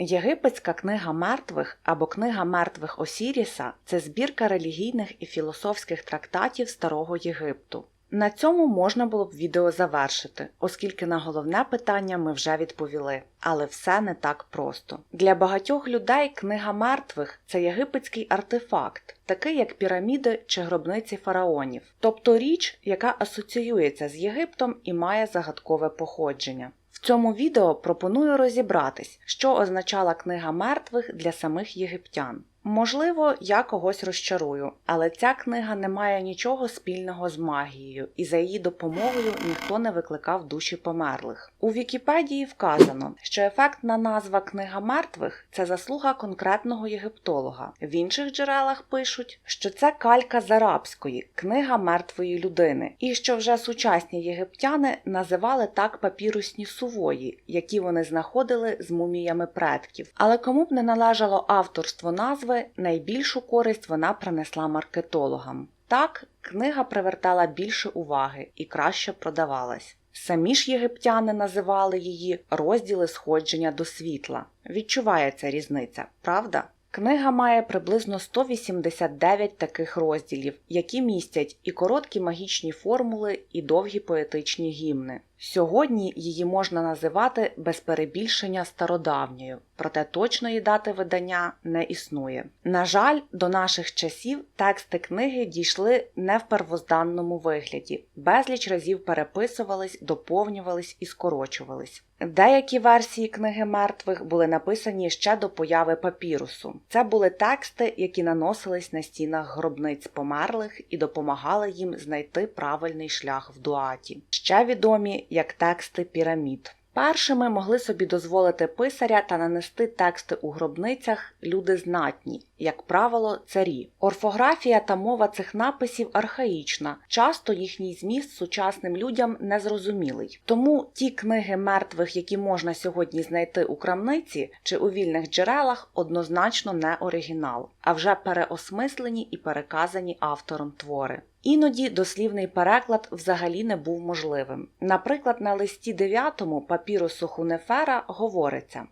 Єгипетська книга мертвих або книга мертвих Осіріса це збірка релігійних і філософських трактатів Старого Єгипту. На цьому можна було б відео завершити, оскільки на головне питання ми вже відповіли. Але все не так просто. Для багатьох людей книга мертвих це єгипетський артефакт, такий як піраміди чи гробниці фараонів, тобто річ, яка асоціюється з Єгиптом і має загадкове походження. В цьому відео пропоную розібратись, що означала книга мертвих для самих єгиптян. Можливо, я когось розчарую, але ця книга не має нічого спільного з магією, і за її допомогою ніхто не викликав душі померлих. У Вікіпедії вказано, що ефектна назва Книга мертвих це заслуга конкретного єгиптолога. В інших джерелах пишуть, що це калька з арабської книга мертвої людини, і що вже сучасні єгиптяни називали так папірусні сувої, які вони знаходили з муміями предків. Але кому б не належало авторство назви, найбільшу користь вона принесла маркетологам. Так, книга привертала більше уваги і краще продавалась. Самі ж єгиптяни називали її розділи сходження до світла. Відчувається різниця, правда? Книга має приблизно 189 таких розділів, які містять і короткі магічні формули, і довгі поетичні гімни. Сьогодні її можна називати без перебільшення стародавньою, проте точної дати видання не існує. На жаль, до наших часів тексти книги дійшли не в первозданному вигляді, безліч разів переписувались, доповнювались і скорочувались. Деякі версії книги мертвих були написані ще до появи папірусу. Це були тексти, які наносились на стінах гробниць померлих і допомагали їм знайти правильний шлях в дуаті. Ще відомі як тексти пірамід. Першими могли собі дозволити писаря та нанести тексти у гробницях люди знатні, як правило, царі. Орфографія та мова цих написів архаїчна, часто їхній зміст сучасним людям незрозумілий. Тому ті книги мертвих, які можна сьогодні знайти у крамниці чи у вільних джерелах, однозначно не оригінал, а вже переосмислені і переказані автором твори. Іноді дослівний переклад взагалі не був можливим. Наприклад, на листі 9 папірусу Хунефера говориться.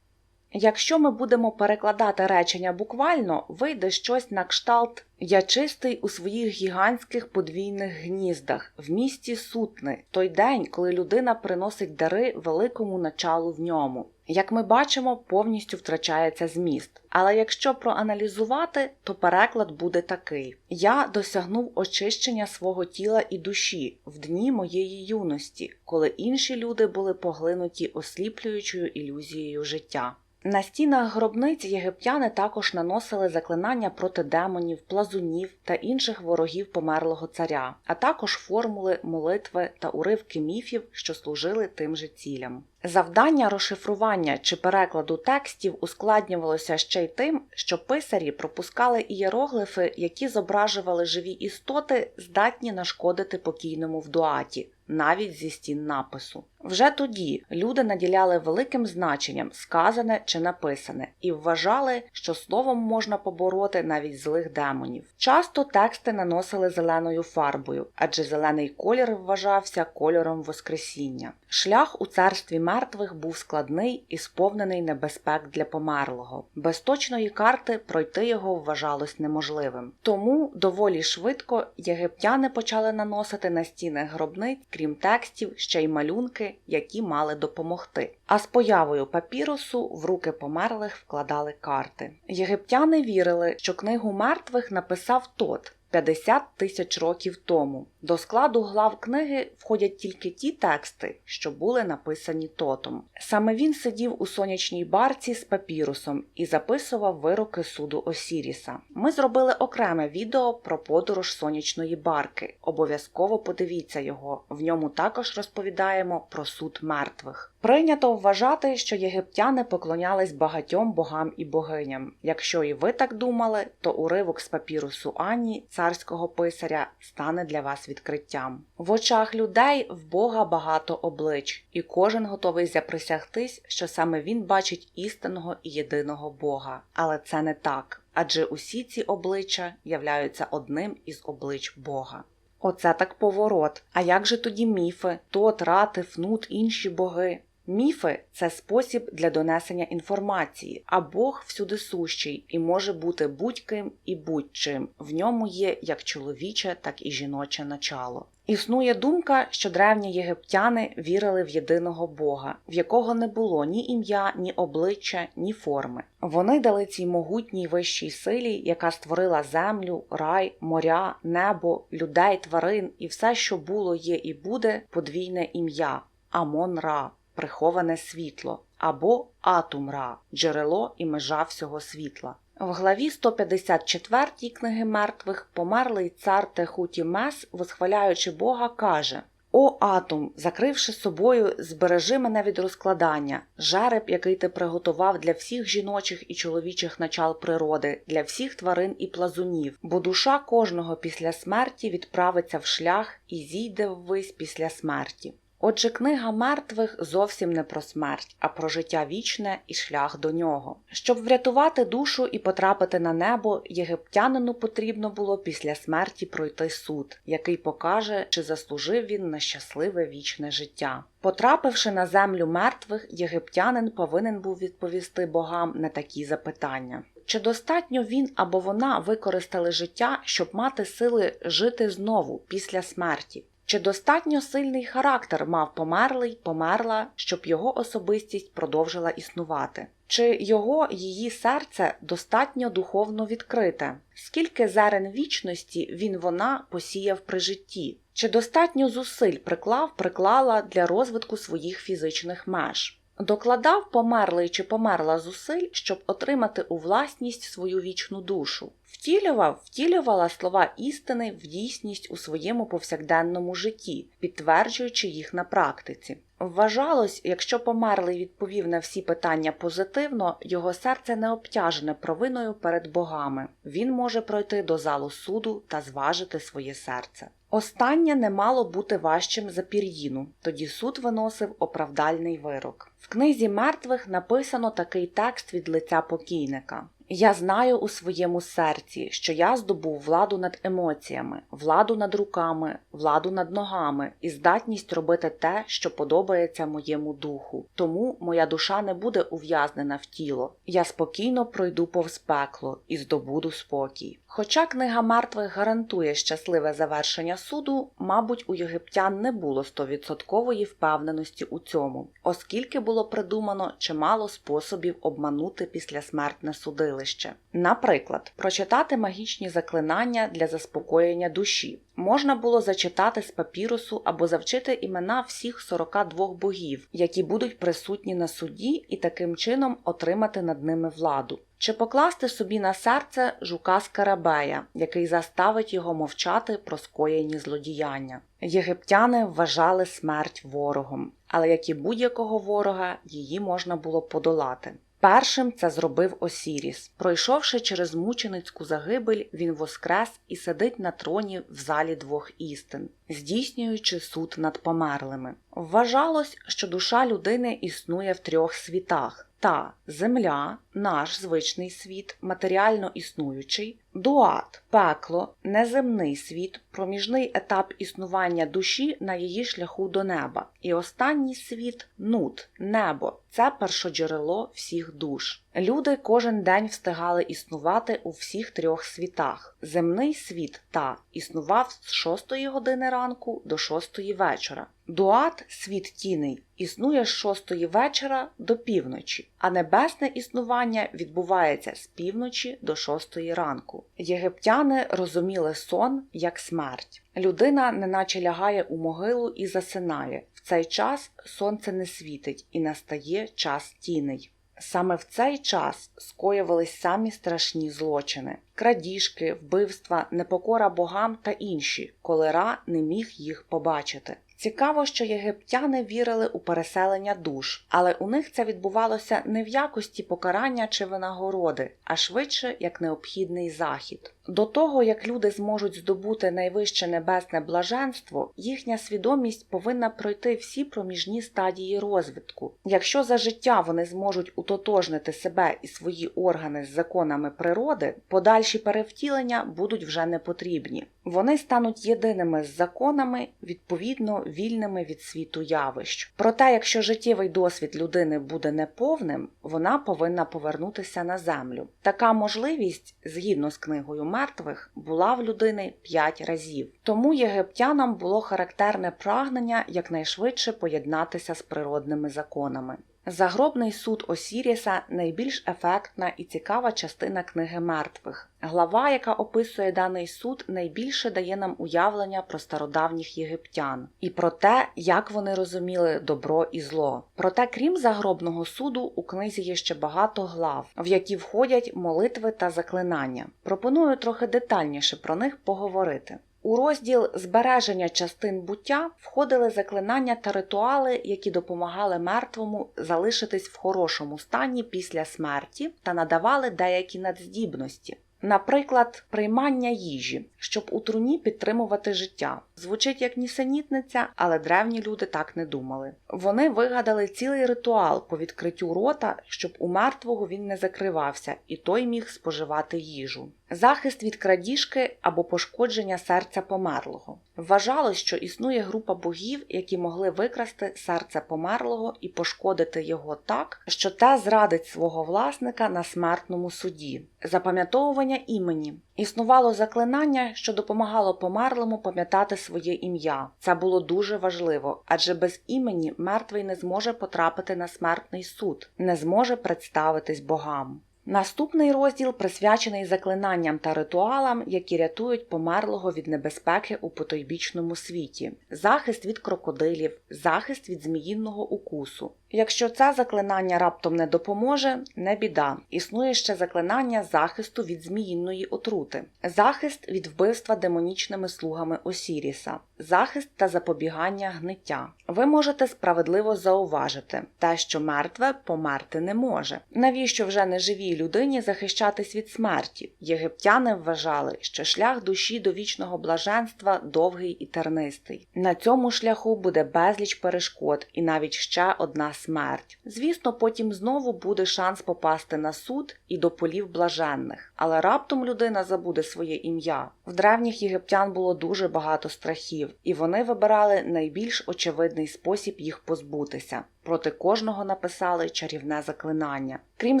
Якщо ми будемо перекладати речення буквально, вийде щось на кшталт Я чистий у своїх гігантських подвійних гніздах, в місті сутни, той день, коли людина приносить дари великому началу в ньому. Як ми бачимо, повністю втрачається зміст. Але якщо проаналізувати, то переклад буде такий: Я досягнув очищення свого тіла і душі в дні моєї юності, коли інші люди були поглинуті осліплюючою ілюзією життя. На стінах гробниць єгиптяни також наносили заклинання проти демонів, плазунів та інших ворогів померлого царя, а також формули, молитви та уривки міфів, що служили тим же цілям. Завдання розшифрування чи перекладу текстів ускладнювалося ще й тим, що писарі пропускали ієроглифи, які зображували живі істоти, здатні нашкодити покійному в дуаті, навіть зі стін напису. Вже тоді люди наділяли великим значенням сказане чи написане і вважали, що словом можна побороти навіть злих демонів. Часто тексти наносили зеленою фарбою, адже зелений колір вважався кольором Воскресіння. Шлях у царстві мертвих був складний і сповнений небезпек для померлого. Без точної карти пройти його вважалось неможливим. Тому доволі швидко єгиптяни почали наносити на стіни гробниць, крім текстів, ще й малюнки, які мали допомогти. А з появою папірусу в руки померлих вкладали карти. Єгиптяни вірили, що книгу мертвих написав тот. 50 тисяч років тому. До складу глав книги входять тільки ті тексти, що були написані тотом. Саме він сидів у сонячній барці з папірусом і записував вироки суду Осіріса. Ми зробили окреме відео про подорож сонячної барки. Обов'язково подивіться його. В ньому також розповідаємо про суд мертвих. Прийнято вважати, що єгиптяни поклонялись багатьом богам і богиням. Якщо і ви так думали, то уривок з папірусу Ані, царського писаря, стане для вас відкриттям. В очах людей в Бога багато облич, і кожен готовий заприсягтись, що саме він бачить істинного і єдиного Бога. Але це не так, адже усі ці обличчя являються одним із облич Бога. Оце так поворот. А як же тоді міфи, тот, рати, фнут, інші боги? Міфи це спосіб для донесення інформації, а Бог всюди сущий і може бути будь-ким і будь-чим. В ньому є як чоловіче, так і жіноче начало. Існує думка, що древні єгиптяни вірили в єдиного Бога, в якого не було ні ім'я, ні обличчя, ні форми. Вони дали цій могутній вищій силі, яка створила землю, рай, моря, небо, людей, тварин і все, що було, є і буде, подвійне ім'я Амон-Ра, приховане світло, або Атум-Ра, джерело і межа всього світла. В главі 154 книги мертвих померлий цар Техуті Мес, восхваляючи Бога, каже О атом, закривши собою, збережи мене від розкладання, жереб, який ти приготував для всіх жіночих і чоловічих начал природи, для всіх тварин і плазунів, бо душа кожного після смерті відправиться в шлях і зійде ввись після смерті. Отже, книга мертвих зовсім не про смерть, а про життя вічне і шлях до нього. Щоб врятувати душу і потрапити на небо, єгиптянину потрібно було після смерті пройти суд, який покаже, чи заслужив він на щасливе вічне життя. Потрапивши на землю мертвих, єгиптянин повинен був відповісти богам на такі запитання. Чи достатньо він або вона використали життя, щоб мати сили жити знову після смерті? Чи достатньо сильний характер мав померлий, померла, щоб його особистість продовжила існувати? Чи його її серце достатньо духовно відкрите? Скільки зерен вічності він вона посіяв при житті? Чи достатньо зусиль приклав, приклала для розвитку своїх фізичних меж? Докладав померлий чи померла зусиль, щоб отримати у власність свою вічну душу. Втілював, втілювала слова істини в дійсність у своєму повсякденному житті, підтверджуючи їх на практиці. Вважалось, якщо померлий відповів на всі питання позитивно, його серце не обтяжене провиною перед богами. Він може пройти до залу суду та зважити своє серце. Останнє не мало бути важчим за пір'їну, тоді суд виносив оправдальний вирок. В книзі мертвих написано такий текст від лиця покійника. Я знаю у своєму серці, що я здобув владу над емоціями, владу над руками, владу над ногами і здатність робити те, що подобається моєму духу. Тому моя душа не буде ув'язнена в тіло. Я спокійно пройду повз пекло і здобуду спокій. Хоча книга мертвих гарантує щасливе завершення суду, мабуть, у єгиптян не було стовідсоткової впевненості у цьому, оскільки було придумано чимало способів обманути післясмертне судилище. Наприклад, прочитати магічні заклинання для заспокоєння душі. Можна було зачитати з папірусу або завчити імена всіх 42 богів, які будуть присутні на суді, і таким чином отримати над ними владу. Чи покласти собі на серце жука Скарабея, який заставить його мовчати про скоєні злодіяння. Єгиптяни вважали смерть ворогом, але як і будь-якого ворога, її можна було подолати. Першим це зробив Осіріс. Пройшовши через мученицьку загибель, він воскрес і сидить на троні в залі двох істин, здійснюючи суд над померлими. Вважалось, що душа людини існує в трьох світах. Та земля, наш звичний світ, матеріально існуючий, дуат, пекло, неземний світ, проміжний етап існування душі на її шляху до неба, і останній світ нут, небо це першоджерело всіх душ. Люди кожен день встигали існувати у всіх трьох світах. Земний світ та існував з 6 години ранку до 6 вечора. Дуат, світ тіней, існує з 6 вечора до півночі, а небесне існування відбувається з півночі до 6 ранку. Єгиптяни розуміли сон як смерть. Людина неначе лягає у могилу і засинає. В цей час сонце не світить і настає час тіней. Саме в цей час скоювались самі страшні злочини: крадіжки, вбивства, непокора богам та інші, коли Ра не міг їх побачити. Цікаво, що єгиптяни вірили у переселення душ, але у них це відбувалося не в якості покарання чи винагороди, а швидше як необхідний захід. До того, як люди зможуть здобути найвище небесне блаженство, їхня свідомість повинна пройти всі проміжні стадії розвитку. Якщо за життя вони зможуть утотожнити себе і свої органи з законами природи, подальші перевтілення будуть вже не потрібні. Вони стануть єдиними з законами, відповідно вільними від світу явищ. Проте, якщо життєвий досвід людини буде неповним, вона повинна повернутися на землю. Така можливість, згідно з книгою мертвих, була в людини п'ять разів. Тому єгиптянам було характерне прагнення якнайшвидше поєднатися з природними законами. Загробний суд Осіріса найбільш ефектна і цікава частина книги мертвих. Глава, яка описує даний суд, найбільше дає нам уявлення про стародавніх єгиптян і про те, як вони розуміли добро і зло. Проте, крім загробного суду, у книзі є ще багато глав, в які входять молитви та заклинання. Пропоную трохи детальніше про них поговорити. У розділ збереження частин буття входили заклинання та ритуали, які допомагали мертвому залишитись в хорошому стані після смерті та надавали деякі надздібності. Наприклад, приймання їжі, щоб у труні підтримувати життя. Звучить як нісенітниця, але древні люди так не думали. Вони вигадали цілий ритуал по відкриттю рота, щоб у мертвого він не закривався, і той міг споживати їжу. Захист від крадіжки або пошкодження серця померлого. Вважалось, що існує група богів, які могли викрасти серце померлого і пошкодити його так, що те зрадить свого власника на смертному суді. Запам'ятовування імені. Існувало заклинання, що допомагало померлому пам'ятати своє ім'я. Це було дуже важливо, адже без імені мертвий не зможе потрапити на смертний суд, не зможе представитись богам. Наступний розділ присвячений заклинанням та ритуалам, які рятують померлого від небезпеки у потойбічному світі, захист від крокодилів, захист від зміїного укусу. Якщо це заклинання раптом не допоможе, не біда. Існує ще заклинання захисту від зміїної отрути, захист від вбивства демонічними слугами Осіріса, захист та запобігання гниття. Ви можете справедливо зауважити те, що мертве померти не може. Навіщо вже неживій людині захищатись від смерті? Єгиптяни вважали, що шлях душі до вічного блаженства довгий і тернистий. На цьому шляху буде безліч перешкод і навіть ще одна смерть. Звісно, потім знову буде шанс попасти на суд і до полів блаженних, але раптом людина забуде своє ім'я. В древніх єгиптян було дуже багато страхів, і вони вибирали найбільш очевидний спосіб їх позбутися. Проти кожного написали чарівне заклинання. Крім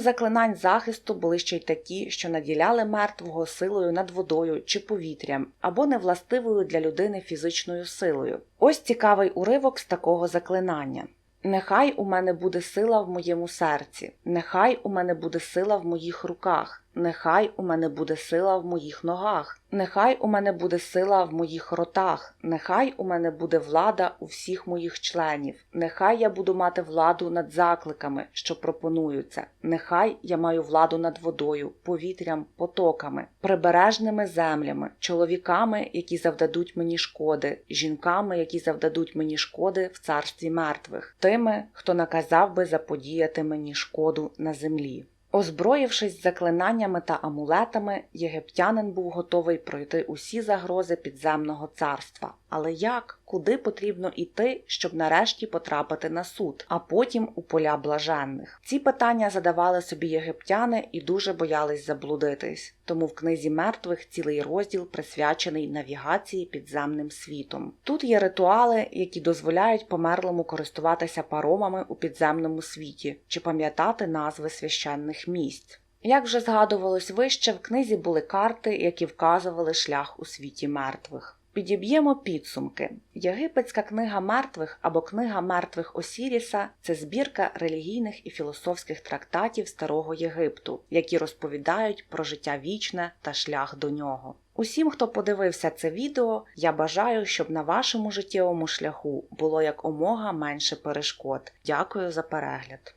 заклинань захисту, були ще й такі, що наділяли мертвого силою над водою чи повітрям, або невластивою для людини фізичною силою. Ось цікавий уривок з такого заклинання. Нехай у мене буде сила в моєму серці, нехай у мене буде сила в моїх руках, нехай у мене буде сила в моїх ногах, нехай у мене буде сила в моїх ротах, нехай у мене буде влада у всіх моїх членів, нехай я буду мати владу над закликами, що пропонуються, нехай я маю владу над водою, повітрям, потоками, прибережними землями, чоловіками, які завдадуть мені шкоди, жінками, які завдадуть мені шкоди в царстві мертвих, тими, хто наказав би заподіяти мені шкоду на землі. Озброївшись заклинаннями та амулетами, єгиптянин був готовий пройти усі загрози підземного царства. Але як, куди потрібно йти, щоб нарешті потрапити на суд, а потім у поля блаженних? Ці питання задавали собі єгиптяни і дуже боялись заблудитись. Тому в книзі мертвих цілий розділ присвячений навігації підземним світом. Тут є ритуали, які дозволяють померлому користуватися паромами у підземному світі чи пам'ятати назви священних місць. Як вже згадувалось вище, в книзі були карти, які вказували шлях у світі мертвих. Підіб'ємо підсумки. Єгипетська книга мертвих або книга мертвих Осіріса це збірка релігійних і філософських трактатів Старого Єгипту, які розповідають про життя вічне та шлях до нього. Усім, хто подивився це відео, я бажаю, щоб на вашому життєвому шляху було як омога менше перешкод. Дякую за перегляд.